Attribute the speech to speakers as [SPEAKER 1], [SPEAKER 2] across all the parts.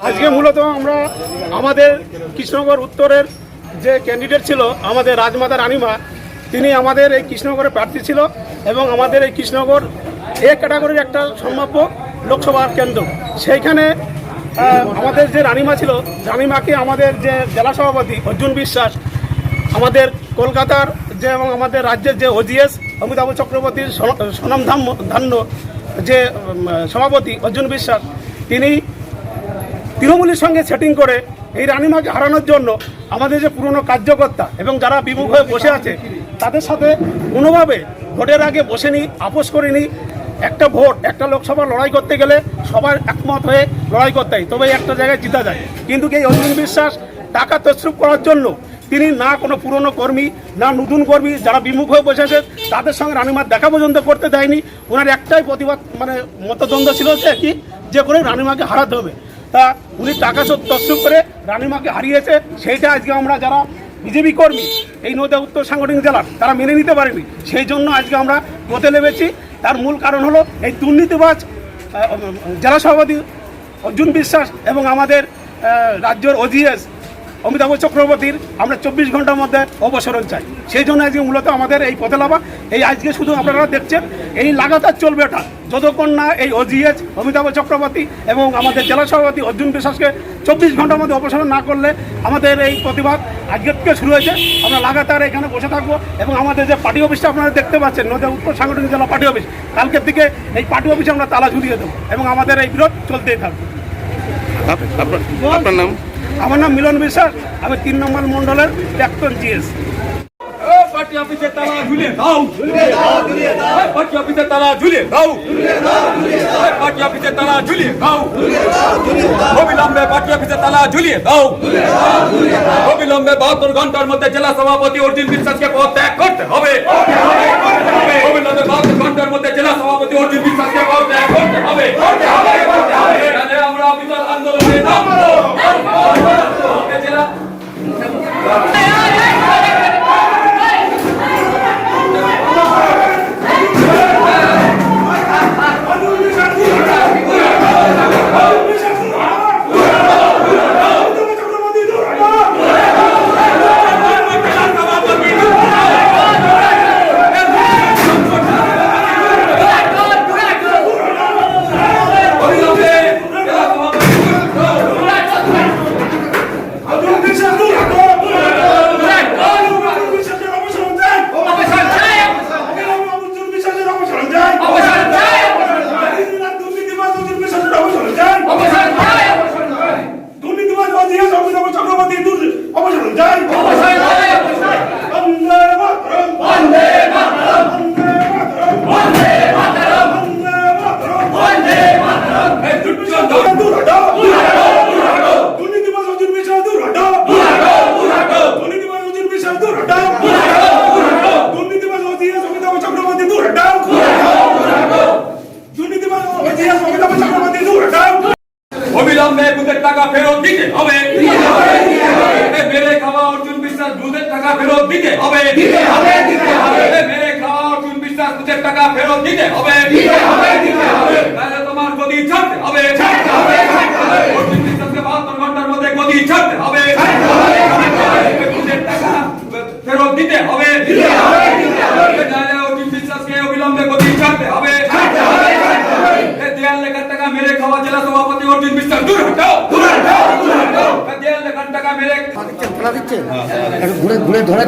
[SPEAKER 1] আজকে মূলত আমরা আমাদের কৃষ্ণনগর উত্তরের যে ক্যান্ডিডেট ছিল, আমাদের রাজমাতা রানীমা, তিনি আমাদের এই কৃষ্ণনগরে প্রার্থী ছিল এবং আমাদের এই কৃষ্ণনগর এ ক্যাটাগরির একটা সম্ভাব্য লোকসভার কেন্দ্র। সেইখানে আমাদের যে রানিমা ছিল, রানীমাকে আমাদের যে জেলা সভাপতি অর্জুন বিশ্বাস, আমাদের কলকাতার যে এবং আমাদের রাজ্যের যে ওজিএস অমিতাভ চক্রবর্তীর সন- স্বনামধান্য ধান্য যে সভাপতি অর্জুন বিশ্বাস, তিনি তৃণমূলের সঙ্গে সেটিং করে এই রানীমাকে হারানোর জন্য আমাদের যে পুরনো কার্যকর্তা এবং যারা বিমুখ হয়ে বসে আছে, তাদের সাথে কোনোভাবে ভোটের আগে বসে বসেনি, আপোষ করেনি। একটা ভোট, একটা লোকসভা লড়াই করতে গেলে সবার একমত হয়ে লড়াই করতে হয়। তবে একটা জায়গায় জিতা যায়। কিন্তু এই অর্জুন বিশ্বাস টাকা তসরুপ করার জন্য তিনি না কোনো পুরনো কর্মী, না নতুন কর্মী, যারা বিমুখ হয়ে বসে আছে, তাদের সঙ্গে রানীমার দেখা পর্যন্ত করতে দেয়নি। ওনার একটাই প্রতিবাদ মানে মতদ্বন্দ্ব ছিল যে কি? যে করে রানীমাকে হারাতে হবে। তা উনি টাকা তসরুপ করে রানীমাকে হারিয়েছে, সেইটা আজকে আমরা যারা বিজেপি কর্মী, এই নদীয়া উত্তর সাংগঠনিক জেলার, তারা মেনে নিতে পারেনি। সেই জন্য আজকে আমরা গোতে নেমেছি। তার মূল কারণ হলো এই দুর্নীতিবাজ জেলা সভাপতি অর্জুন বিশ্বাস এবং আমাদের রাজ্যের ওজিএস অমিতাভ চক্রবর্তীর আমরা চব্বিশ ঘণ্টার মধ্যে অবসরণ চাই। সেই জন্য আজকে মূলত আমাদের এই পথে লাভা এই আজকে শুধু আপনারা দেখছেন, এই লাগাতার চলবে এটা। যতক্ষণ না এই ওজিএস অমিতাভ চক্রবর্তী এবং আমাদের জেলা সভাপতি অর্জুন বিশ্বাসকে চব্বিশ ঘণ্টার মধ্যে অপসারণ না করলে আমাদের এই প্রতিবাদ আজকের থেকে শুরু হয়েছে। আমরা লাগাতার এখানে বসে থাকব এবং আমাদের যে পার্টি অফিসটা আপনারা দেখতে পাচ্ছেন, নদিয়া উত্তর সাংগঠনিক জেলা পার্টি অফিস, কালকের দিকে এই পার্টি অফিসে আমরা তালা ঝুলিয়ে দেবো এবং আমাদের এই বিরোধ চলতেই থাকবে।
[SPEAKER 2] আপ- আপনার আপনার নাম?
[SPEAKER 1] আমার নাম মিলন বিশ্বাস আমি তিন নম্বর মন্ডলের প্রাক্তন জিএস।
[SPEAKER 3] তালা ঝুলিয়ে অফিসের তালা তালা ঝুলিয়ে অবিলম্বে তালা ঝুলিয়ে দাও। অবিলম্বে বাহাত্তর ঘণ্টার মধ্যে জেলা সভাপতি অর্জুন বিশ্বাসকে পদ ত্যাগ করতে হবে। অবিলম্বে বাহাত্তর ঘণ্টার মধ্যে জেলা সভাপতি অর্জুন বিশ্বাসকে পদ ত্যাগ করতে হবে এখানে আমরা বিশাল আন্দোলনে নামবো জেলা অবিলম্বে টাকা হবে। দিতে হবে দিতে হবে। মেরে খাওয়া অর্জুন বিশ্বাস দুধের টাকা ফেরত দিতে হবে। দিতে হবে দিতে হবে। তাহলে তোমার গদি ছাড়তে হবে। ছাড়তে হবে অর্জুন বিশ্বাসকে বাহাত্তর ঘণ্টার মধ্যে গদি ছাড়তে হবে। ছাড়তে হবে দুধের টাকা ফেরত দিতে হবে। দিতে হবে দিতে হবে। তাহলে অর্জুন বিশ্বাসকে অবিলম্বে গদি ছাড়তে হবে। দেড় লাখ টাকা মেরে খাওয়া জেলা সভাপতি অর্জুন বিশ্বাস। দূর হটাও দূর হটাও দূর হটাও। দেড় লাখ টাকা মেরে
[SPEAKER 4] ঘুরে ঘুরে ধরে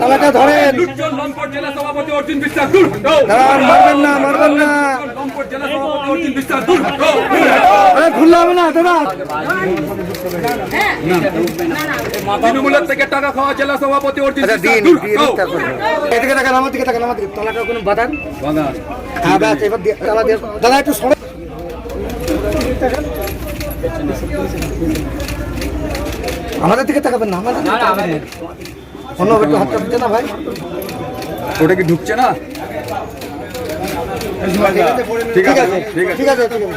[SPEAKER 4] তালাটা ধরেন।
[SPEAKER 3] জেলা সভাপতি অর্জুন বিশ্বাস দূর
[SPEAKER 4] মারবেন না মারবেন না।
[SPEAKER 3] জেলা সভাপতি অর্জুন বিশ্বাস দূর হটাও। দূর হটাও
[SPEAKER 4] আরে খুললে হবে না দাদা
[SPEAKER 3] তৃণমূলের থেকে টাকা খাওয়া জেলা সভাপতি অর্জুন
[SPEAKER 4] আচ্ছা
[SPEAKER 3] বিশ্বাস
[SPEAKER 4] দিন
[SPEAKER 3] দূর
[SPEAKER 4] এদিকে তাকান আমার দিকে তাকান আমার দিকে। তলাটা কোনো বাদান হ্যাঁ দাদা একটু সরে। আমাদের দিকে তাকাবেন না আমাদের। অন্য একটু হাতটা দিতে না ভাই।
[SPEAKER 3] ওটা কি ঢুকছে না?
[SPEAKER 4] ঠিক আছে। ঠিক আছে ঠিক আছে।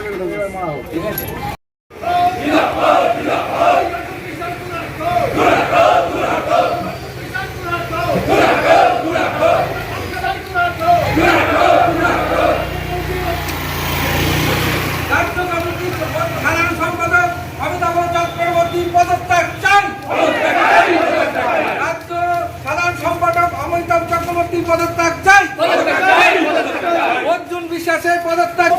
[SPEAKER 1] পদত্যাগ চাই। অর্জুন বিশ্বাসের পদত্যাগ।